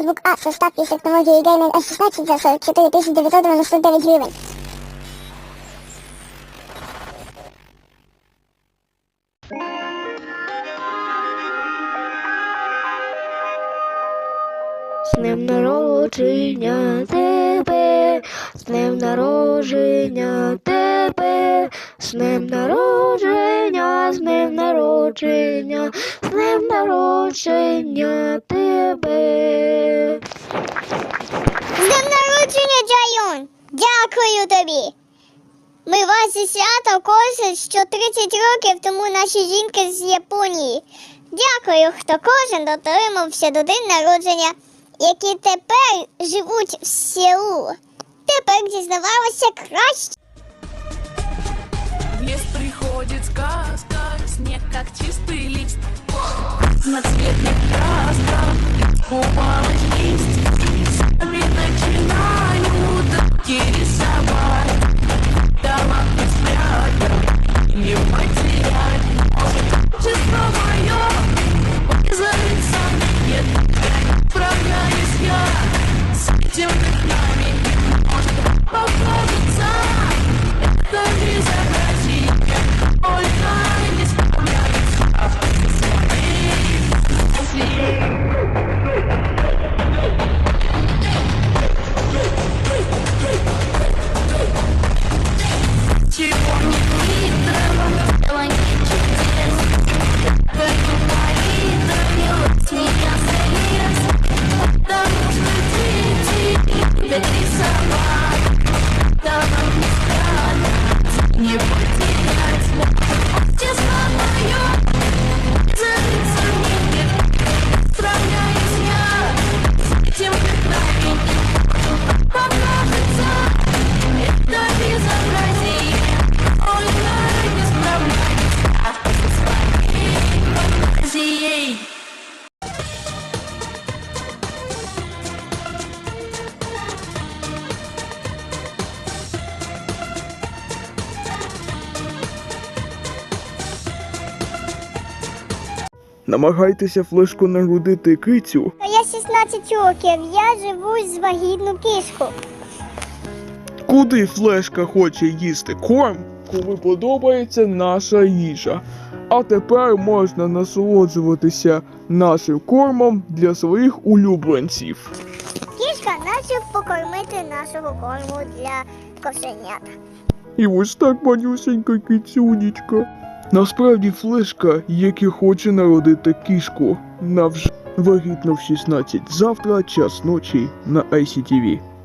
ноутбук Asus TUF із технологією Gaming S16 за 44 999 гривень. З днем народження тебе, з днем народження тебе, з днем народження, з днем народження, з днем народження тебе. З днем народження, Джайон! Дякую тобі! Ми вас зі свято кожен, що 30 років тому наші жінки з Японії. Дякую, хто кожен дотримався до день народження, які тепер живуть в Сеулу. Тепер дізнавалися краще. Лес приходит сказка, снег как чистый лист. Разноцветных красках упала I mean, like, your voice. Намагайтеся флешку нагрудити кицю. Я 16 років, я живу з вагітну кішку. Куди флешка хоче їсти корм, коли подобається наша їжа. А тепер можна насолоджуватися нашим кормом для своїх улюбленців. Кішка наче покормити нашого корму для кошенят. І ось так манюсенька кицюнічка. Насправді флешка, який хоче народити кішку, навж вагітно в 16 завтра, час ночі на ICTV.